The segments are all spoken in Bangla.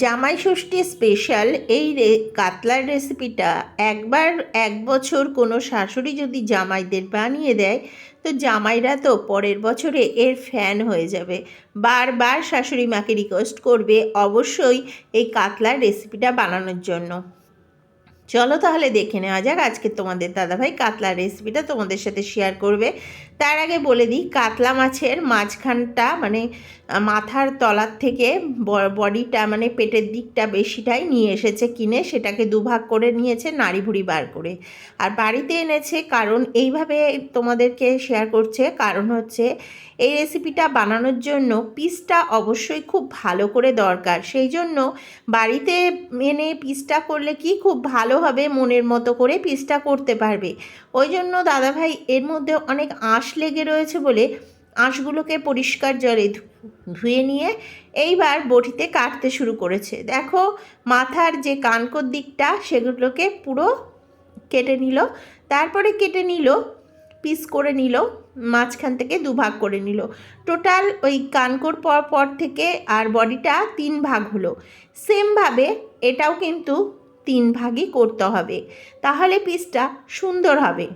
জামাই ষষ্ঠী স্পেশাল এই রে, কাতলার রেসিপিটা একবার এক বছর কোনো শাশুড়ি যদি জামাইদের বানিয়ে দেয়, তো জামাইরা তো পরের বছরে এর ফ্যান হয়ে যাবে। বারবার শাশুড়ি মাকে রিকোয়েস্ট করবে অবশ্যই এই কাতলার রেসিপিটা বানানোর জন্য। চলো তাহলে দেখে নেওয়া যাক, আজকে তোমাদের দাদাভাই কাতলার রেসিপিটা তোমাদের সাথে শেয়ার করবে। তার আগে বলে দিই, কাতলা মাছের মাঝখানটা মানে মাথার তলার থেকে বডিটা মানে পেটের দিকটা বেশিটাই নিয়ে এসেছে কিনে, সেটাকে দুভাগ করে নিয়েছে, নাড়ি ভুড়ি বার করে। আর বাড়িতে এনেছে কারণ এইভাবে তোমাদেরকে শেয়ার করছে, কারণ হচ্ছে এই রেসিপিটা বানানোর জন্য পিসটা অবশ্যই খুব ভালো করে দরকার। সেই জন্য বাড়িতে এনে পিসটা করলে কি খুব ভালো হবে, মনের মতো করে পিসটা করতে পারবে। ওই জন্য দাদাভাই এর মধ্যে অনেক আঁশ লেগে রয়েছে বলে আঁশগুলোকে পরিষ্কার জলে ধুয়ে নিয়ে এইবার বটিতে কাটতে শুরু করেছে। দেখো, মাথার যে কানকোর দিকটা, সেগুলোকে পুরো কেটে নিল। তারপরে কেটে নিল, পিস করে নিল, মাঝখান থেকে দুভাগ করে নিল। টোটাল ওই কানকোর পর পর থেকে আর বডিটা তিন ভাগ হলো। সেমভাবে এটাও কিন্তু তিন ভাগই করতে হবে। তাহলে পিসটা সুন্দর হবে।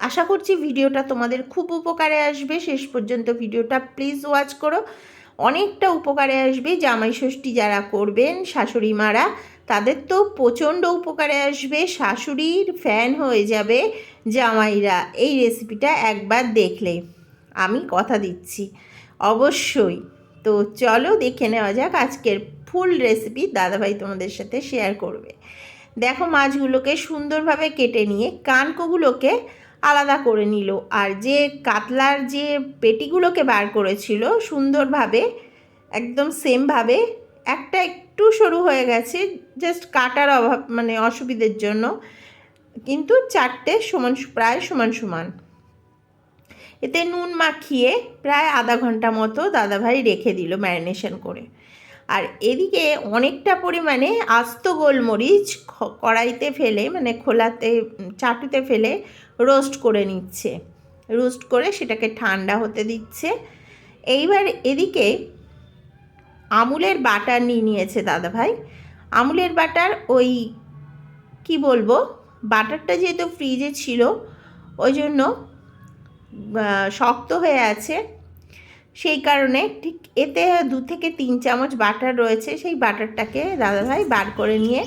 আশা করছি ভিডিওটা তোমাদের খুব উপকারে আসবে। শেষ পর্যন্ত ভিডিওটা প্লিজ ওয়াচ করো। অনেকটা উপকারে আসবে জামাই ষষ্ঠী যারা করবেন, শাশুড়ি মারা, তাদের তো প্রচণ্ড উপকারে আসবে। শাশুড়ির ফ্যান হয়ে যাবে জামাইরা। এই রেসিপিটা একবার দেখলে। আমি কথা দিচ্ছি। অবশ্যই। তো চলো দেখে নেওয়া যাক আজকের ফুল রেসিপি দাদাভাই তোমাদের সাথে শেয়ার করবে। দেখো মাছগুলোকে সুন্দরভাবে কেটে নিয়ে কানকোগুলোকে আলাদা করে নিল। আর যে কাতলার যে পেটিগুলোকে বার করেছিল সুন্দরভাবে, একদম সেমভাবে একটা একটু সরু হয়ে গেছে জাস্ট কাটার অভাব মানে অসুবিধের জন্য। কিন্তু চারটে সমান প্রায় সমান সমান। এতে নুন মাখিয়ে প্রায় আধা ঘণ্টা মতো দাদাভাই রেখে দিল ম্যারিনেশন করে। আর এদিকে অনেকটা পরিমাণে আস্ত গোলমরিচ কড়াইতে ফেলে মানে খোলাতে চাটুতে ফেলে রোস্ট করে নিচ্ছে। রোস্ট করে সেটাকে ঠান্ডা হতে দিচ্ছে। এইবার এদিকে আমুলের বাটার নিয়ে নিয়েছে দাদাভাই আমুলের বাটার ওই, কি বলব, বাটারটা যেহেতু ফ্রিজে ছিল, ওই জন্য শক্ত হয়ে আছে। সেই কারণে ঠিক এতে দু থেকে তিন চামচ বাটার রয়েছে, সেই বাটারটাকে দাদাভাই বার করে নিয়ে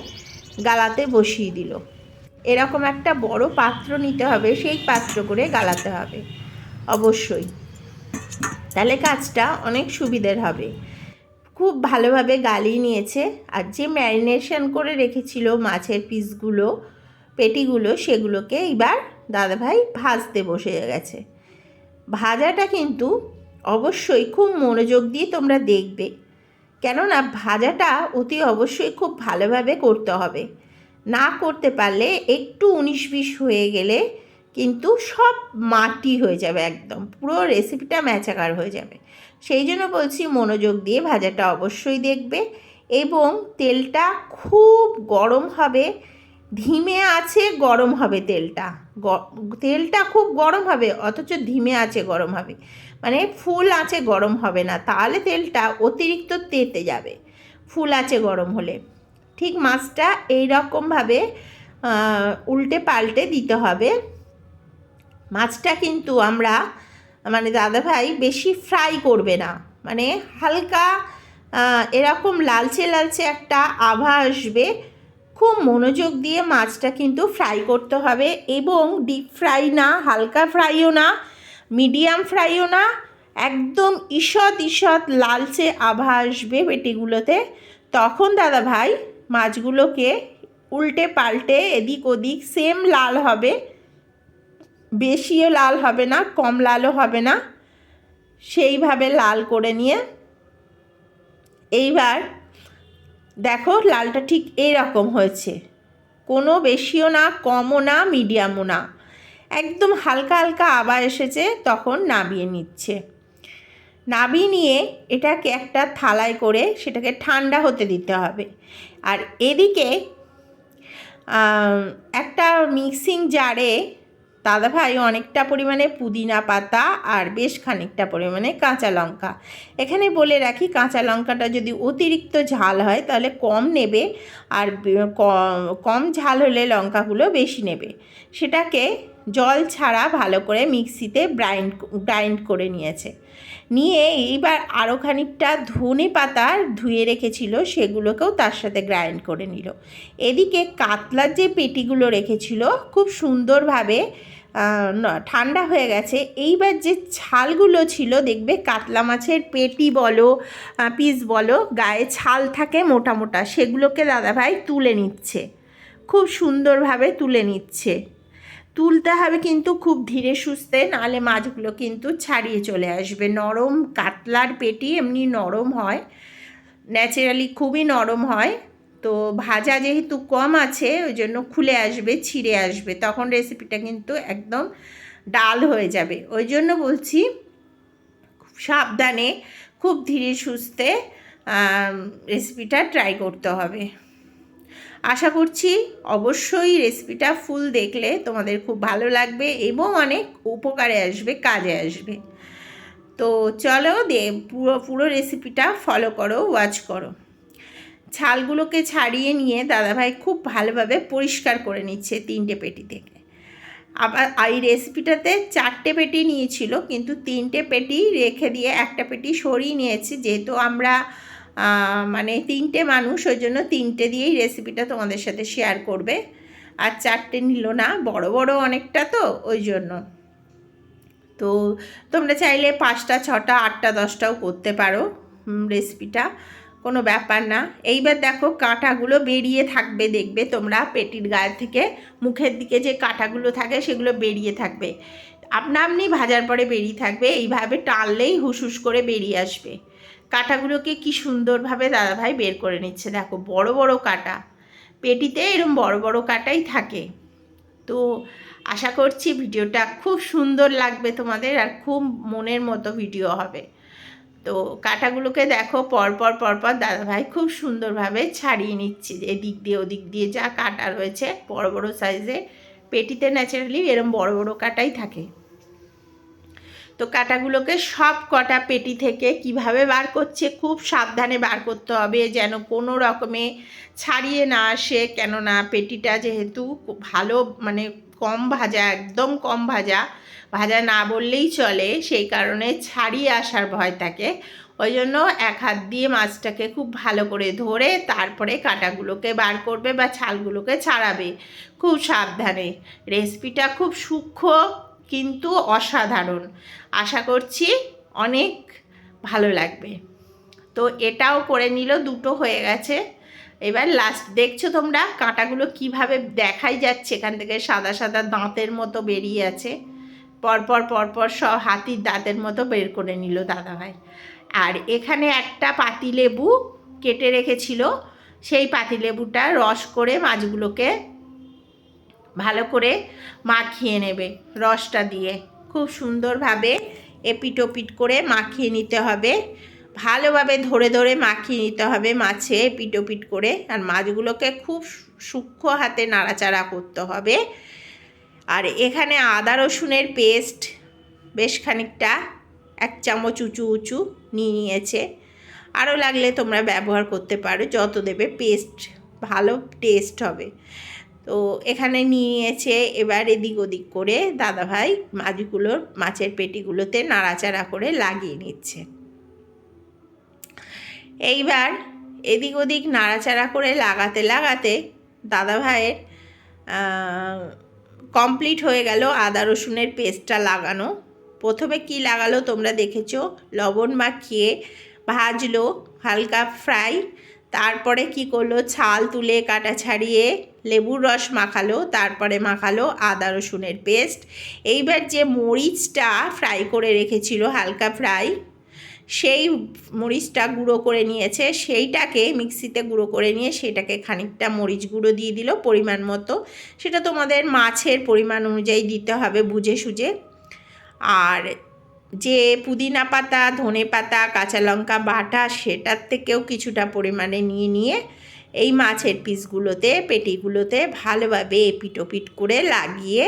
গালাতে বসিয়ে দিল। এরকম একটা বড় পাত্র নিতে হবে, সেই পাত্র করে গালাতে হবে, অবশ্যই। তাহলে কাজটা অনেক সুবিধের হবে। খুব ভালোভাবে গালিয়ে নিয়েছে, আর যে ম্যারিনেশন করে রেখেছিল মাছের পিসগুলো, পেটিগুলো, সেগুলোকে এবার দাদাভাই ভাজতে বসে গেছে। ভাজাটা কিন্তু অবশ্যই খুব মনোযোগ দিয়ে তোমরা দেখবে। কেননা ভাজাটা অতি অবশ্যই খুব ভালোভাবে করতে হবে। না করতে পারলে একটু উনিশ বিশ হয়ে গেলে কিন্তু সব মাটি হয়ে যাবে একদম। পুরো রেসিপিটা ম্যাচাকার হয়ে যাবে। সেই জন্য বলছি মনোযোগ দিয়ে ভাজাটা অবশ্যই দেখবে এবং তেলটা খুব গরম হবে। ধিমে আছে, গরম হবে তেলটা। তেলটা খুব গরম হবে, অথচ ধিমে আছে, গরম হবে। মানে ফুল আছে গরম হবে না, তাহলে তেলটা অতিরিক্ত তেতে যাবে। ফুল আছে গরম হলে। ঠিক মাছটা এই রকমভাবে উল্টে পাল্টে দিতে হবে। মাছটা কিন্তু আমরা মানে দাদাভাই বেশি ফ্রাই করবে না। মানে হালকা এরকম লালচে লালচে একটা আভা আসবে। খুব মনোযোগ দিয়ে মাছটা কিন্তু ফ্রাই করতে হবে এবং ডিপ ফ্রাই না, হালকা ফ্রাইও না। মিডিয়াম ফ্রাইও না, একদম ঈষৎ ঈষৎ লালচে আভা আসবে পেটিগুলোতে তখন দাদা ভাই মাছগুলোকে উল্টে পাল্টে এদিক ওদিক সেম লাল হবে, বেশিও লাল হবে না, কম লালও হবে না। সেইভাবে লাল করে নিয়ে এইবার দেখো লালটা ঠিক এই রকম হয়েছে। কোনো বেশিও না, কমও না, মিডিয়ামও না। একদম হালকা হালকা আবার এসেছে, তখন নাবিয়ে নিচ্ছে। নাবিয়ে নিয়ে এটাকে একটা থালায় করে সেটাকে ঠান্ডা হতে দিতে হবে। আর এদিকে একটা মিক্সিং জারে দাদাভাই অনেকটা পরিমাণে পুদিনা পাতা আর বেশ খানিকটা পরিমাণে কাঁচা লঙ্কা। এখানে বলে রাখি, কাঁচা লঙ্কাটা যদি অতিরিক্ত ঝাল হয় তাহলে কম নেবে আর কম ঝাল হলে লঙ্কাগুলো বেশি নেবে। সেটাকে জল ছাড়া ভালো করে মিক্সিতে ব্রাইন্ড, গ্রাইন্ড করে নিয়েছে। নিয়ে এইবার আরও খানিকটা ধনে পাতা ধুয়ে রেখেছিল, সেগুলোকেও তার সাথে গ্রাইন্ড করে নিল। এদিকে কাতলার যে পেটিগুলো রেখেছিল, খুব সুন্দরভাবে ঠান্ডা হয়ে গেছে। এইবার যে ছালগুলো ছিল, দেখবে কাতলা মাছের পেটি বলো পিস বলো, গায়ে ছাল থাকে মোটা মোটা, সেগুলোকে দাদাভাই তুলে নিচ্ছে। খুব সুন্দরভাবে তুলে নিচ্ছে। তুলতে হবে কিন্তু খুব ধীরে সুস্থে নাহলে মাছগুলো কিন্তু ছাড়িয়ে চলে আসবে। নরম কাতলার পেটি এমনি নরম হয়, ন্যাচারালি খুবই নরম হয়। তো ভাজা যেহেতু কম আছে, ওই জন্য খুলে আসবে, ছিঁড়ে আসবে। তখন রেসিপিটা কিন্তু একদম ডাল হয়ে যাবে। ওই জন্য বলছি সাবধানে, খুব ধীরে সুস্থে রেসিপিটা ট্রাই করতে হবে। আশা করছি অবশ্যই রেসিপিটা ফুল দেখলে তোমাদের খুব ভালো লাগবে এবং অনেক উপকারে আসবে, কাজে আসবে। তো চলো দে, পুরো পুরো রেসিপিটা ফলো করো ওয়াচ করো। ছালগুলোকে ছাড়িয়ে নিয়ে দাদাভাই খুব ভালোভাবে পরিষ্কার করে নিচ্ছে তিনটে পেটি থেকে। আবার এই রেসিপিটাতে চারটে পেটি নিয়েছিল, কিন্তু তিনটে পেটি রেখে দিয়ে একটা পেটি সরিয়ে নিয়েছি, যেহেতু আমরা মানে তিনটে মানুষ, ওই জন্য তিনটে দিয়েই রেসিপিটা তোমাদের সাথে শেয়ার করবে। আর চারটে নিল না, বড় বড় অনেকটা তো, ওই জন্য। তো তোমরা চাইলে পাঁচটা, ছটা, আটটা, দশটাও করতে পারো রেসিপিটা কোনো ব্যাপার না। এইবার দেখো কাঁটাগুলো বেরিয়ে থাকবে, দেখবে তোমরা পেটির গায়ে থেকে। মুখের দিকে যে কাঁটাগুলো থাকে, সেগুলো বেরিয়ে থাকবে। আপনা আপনি ভাজার পরে বেরিয়ে থাকবে, এইভাবে টানলেই হুসহুস করে বেরিয়ে আসবে। কাঁটাগুলোকে কি সুন্দরভাবে দাদাভাই বের করে নিচ্ছে। দেখো, বড় বড় কাঁটা। পেটিতে এরকম বড় বড় কাঁটাই থাকে। তো আশা করছি ভিডিওটা খুব সুন্দর লাগবে তোমাদের আর খুব মনের মতো ভিডিও হবে। তো কাঁটাগুলোকে দেখো, পরপর পরপর দাদাভাই খুব সুন্দরভাবে ছাড়িয়ে নিচ্ছে। এদিক দিয়ে ওদিক দিয়ে যা কাটা রয়েছে, বড় বড় সাইজে পেটিতে ন্যাচারালি এরম বড় বড় কাটাই থাকে। তো কাটাগুলোকে সব কটা পেটি থেকে কীভাবে বার করছে খুব সাবধানে বার করতে হবে যেন কোনো রকমে ছাড়িয়ে না আসে। কেননা পেটিটা যেহেতু ভালো মানে কম ভাজা, একদম কম ভাজা ভাজা না বললেই চলে, সেই কারণে ছাড়িয়ে আসার ভয় থাকে। ওই জন্য এক হাত দিয়ে মাছটাকে খুব ভালো করে ধরে তারপরে কাঁটাগুলোকে বার করবে বা ছালগুলোকে ছাড়াবে খুব সাবধানে। রেসিপিটা খুব সূক্ষ্ম কিন্তু অসাধারণ। আশা করছি অনেক ভালো লাগবে। তো এটাও করে নিল, দুটো হয়ে গেছে। এবার লাস্ট দেখছ তোমরা কাঁটাগুলো কীভাবে দেখাই যাচ্ছে? এখান থেকে সাদা সাদা দাঁতের মতো বেরিয়ে আছে। পরপর পরপর সব হাতির দাঁতের মতো বের করে নিল দাদাভাই। আর এখানে একটা পাতিলেবু কেটে রেখেছিল। সেই পাতিলেবুটা রস করে মাছগুলোকে ভালো করে মাখিয়ে নেবে রসটা দিয়ে। খুব সুন্দরভাবে এপিটোপিট করে মাখিয়ে নিতে হবে। ভালোভাবে ধরে ধরে মাখিয়ে নিতে হবে মাছে এপিটোপিট করে। আর মাছগুলোকে খুব সূক্ষ্ম হাতে নাড়াচাড়া করতে হবে। আর এখানে আদা রসুনের পেস্ট বেশ খানিকটা, এক চামচ উঁচু উঁচু নিয়ে নিয়েছে। আরও লাগলে তোমরা ব্যবহার করতে পারো, যত দেবে পেস্ট, ভালো টেস্ট হবে। তো এখানে নিয়ে নিয়েছে এবার এদিক ওদিক করে দাদাভাই মাছগুলোর মাছের পেটিগুলোতে নাড়াচাড়া করে লাগিয়ে নিচ্ছে। এইবার এদিক ওদিক নাড়াচাড়া করে লাগাতে লাগাতে দাদাভাইয়ের কমপ্লিট হয়ে গেল আদা রসুনের পেস্টটা লাগানো। প্রথমে কি লাগালো তোমরা দেখেছ? লবণ মাখিয়ে ভাজলো, হালকা ফ্রাই তারপরে কি করল? ছাল তুলে কাটা ছাড়িয়ে লেবুর রস মাখালো, তারপরে মাখালো আদা, রসুনের পেস্ট। এইবার যে মরিচটা ফ্রাই করে রেখেছিল, হালকা ফ্রাই, সেই মরিচটা গুঁড়ো করে নিয়েছে। সেইটাকে মিক্সিতে গুঁড়ো করে নিয়ে সেটাকে খানিকটা মরিচ গুঁড়ো দিয়ে দিল পরিমাণ মতো। সেটা তোমাদের মাছের পরিমাণ অনুযায়ী দিতে হবে বুঝে সুঝে। আর যে পুদিনা পাতা, ধনে পাতা, কাঁচা লঙ্কা বাটা সেটার থেকেও কিছুটা পরিমাণে নিয়ে নিয়ে এই মাছের পিসগুলোতে, পেটিগুলোতে ভালোভাবে এপিটোপিট করে লাগিয়ে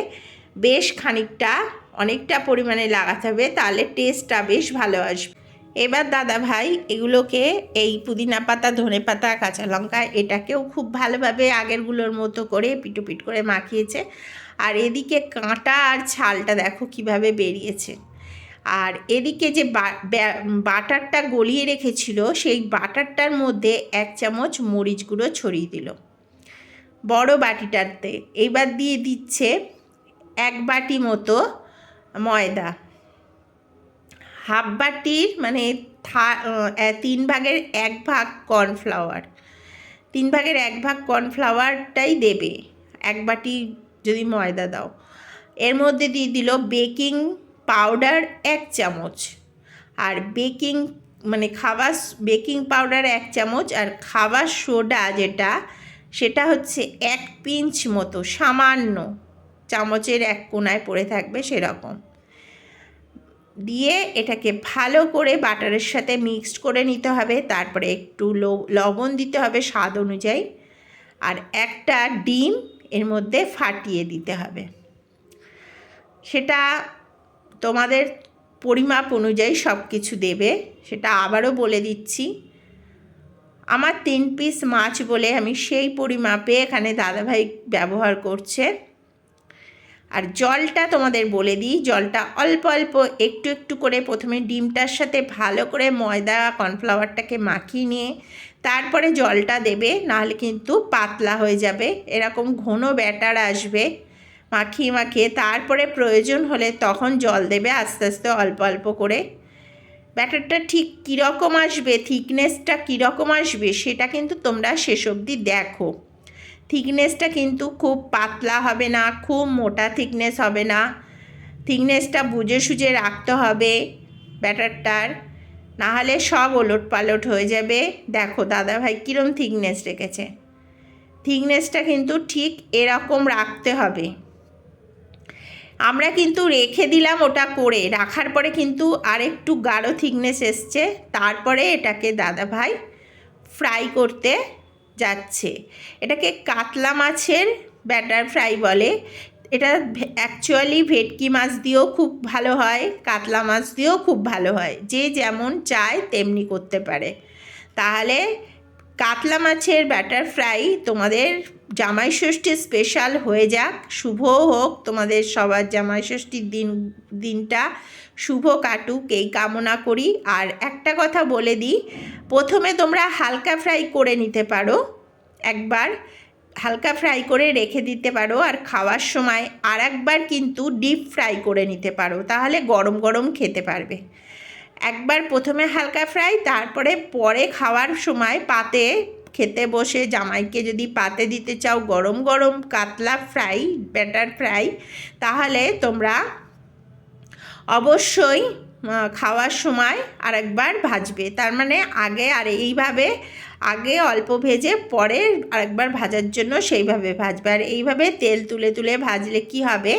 বেশ খানিকটা, অনেকটা পরিমাণে লাগাতে হবে, তাহলে টেস্টটা বেশ ভালো আসবে। এবার দাদা ভাই, এগুলোকে এই পুদিনা পাতা, ধনে পাতা, কাঁচা লঙ্কা এটাকেও খুব ভালোভাবে আগেরগুলোর মতো করে পিটোপিট করে মাখিয়েছে। আর এদিকে কাঁটা আর ছালটা দেখো কীভাবে বেরিয়েছে। আর এদিকে যে বাটারটা গলিয়ে রেখেছিল, সেই বাটারটার মধ্যে এক চামচ মরিচ গুঁড়ো ছড়িয়ে দিল। বড় বাটিটাতে। এইবার দিয়ে দিচ্ছে এক বাটি মতো ময়দা। হাফ বাটির মানে তিন ভাগের এক ভাগ কর্নফ্লাওয়ার। তিন ভাগের এক ভাগ কর্নফ্লাওয়ারটাই দেবে। এক বাটি যদি ময়দা দাও। এর মধ্যে দিয়ে দিল বেকিং পাউডার এক চামচ আর বেকিং মানে খাবার বেকিং পাউডার এক চামচ আর খাবার সোডা যেটা, সেটা হচ্ছে এক পিঞ্চ মতো, সামান্য চামচের এক কোনায় পড়ে থাকবে সেরকম। দিয়ে এটাকে ভালো করে বাটারের সাথে মিক্সড করে নিতে হবে, তারপরে একটু লবণ দিতে হবে স্বাদ অনুযায়ী আর একটা ডিম এর মধ্যে ফাটিয়ে দিতে হবে। সেটা তোমাদের পরিমাপ অনুযায়ী সব কিছু দেবে, সেটা আবারও বলে দিচ্ছি। আমার তিন পিস মাছ বলে আমি সেই পরিমাপে এখানে দাদাভাই ব্যবহার করছে। আর জলটা তোমাদের বলে দিই, জলটা অল্প অল্প একটু একটু করে প্রথমে ডিমটার সাথে ভালো করে ময়দা, কর্নফ্লাওয়ারটাকে মাখিয়ে নিয়ে তারপরে জলটা দেবে, নাহলে কিন্তু পাতলা হয়ে যাবে। এরকম ঘন ব্যাটার আসবে। মাখিয়ে মাখিয়ে তারপরে প্রয়োজন হলে তখন জল দেবে আস্তে আস্তে অল্প অল্প করে। ব্যাটারটা ঠিক কীরকম আসবে থিকনেসটা কীরকম আসবে সেটা কিন্তু তোমরা শেষ অবধি দেখো। থিকনেসটা কিন্তু খুব পাতলা হবে না, খুব মোটা থিকনেস হবে না। থিকনেসটা বুঝে সুঝে রাখতে হবে ব্যাটারটার, নাহলে সব ওলট পালট হয়ে যাবে। দেখো দাদাভাই কীরম থিকনেস রেখেছে। থিকনেসটা কিন্তু ঠিক এরকম রাখতে হবে। আমরা কিন্তু রেখে দিলাম ওটা করে। রাখার পরে কিন্তু আরেকটু গাঢ় থিকনেস এসছে। তারপরে এটাকে দাদাভাই ফ্রাই করতে যাচ্ছে। এটাকে কাতলা মাছের ব্যাটার ফ্রাই বলে। এটা অ্যাকচুয়ালি ভেটকি মাছ দিয়েও খুব ভালো হয়, কাতলা মাছ দিয়েও খুব ভালো হয়। যে যেমন চায় তেমনি করতে পারে। তাহলে কাতলা মাছের ব্যাটার ফ্রাই তোমাদের জামাই ষষ্ঠী স্পেশাল হয়ে যাক। শুভ হোক তোমাদের সবার জামাই ষষ্ঠীর দিন, দিনটা শুভ কাটুক, এই কামনা করি। আর একটা কথা বলে দিই, প্রথমে তোমরা হালকা ফ্রাই করে নিতে পারো, একবার হালকা ফ্রাই করে রেখে দিতে পারো। আর খাওয়ার সময় আর একবার কিন্তু ডিপ ফ্রাই করে নিতে পারো, তাহলে গরম গরম খেতে পারবে। একবার প্রথমে হালকা ফ্রাই, তারপরে পরে খাওয়ার সময় পাতে খেতে বসে। জামাইকে যদি পাতে দিতে চাও গরম গরম কাতলা ফ্রাই, ব্যাটার ফ্রাই, তাহলে তোমরা অবশ্যই খাওয়ার সময় আরেকবার ভাজবে। তার মানে আগে আর এইভাবে, আগে অল্প ভেজে পরে আরেকবার ভাজার জন্য সেইভাবে ভাজবে। আর এইভাবে তেল তুলে তুলে ভাজলে কি হবে?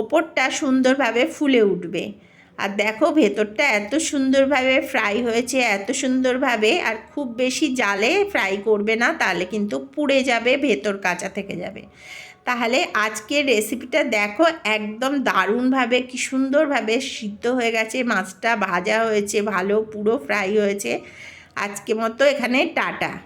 ওপরটা সুন্দরভাবে ফুলে উঠবে। আর দেখো ভেতরটা এত সুন্দরভাবে ফ্রাই হয়েছে, এত সুন্দরভাবে, আর খুব বেশি জালে ফ্রাই করবে না, তাহলে কিন্তু পুড়ে যাবে, ভেতর কাঁচা থেকে যাবে। তাহলে আজকের রেসিপিটা দেখো একদম দারুণভাবে, কি সুন্দরভাবে সিদ্ধ হয়ে গেছে, মাছটা ভাজা হয়েছে, ভালো পুরো ফ্রাই হয়েছে। আজকে মতো এখানে টাটা।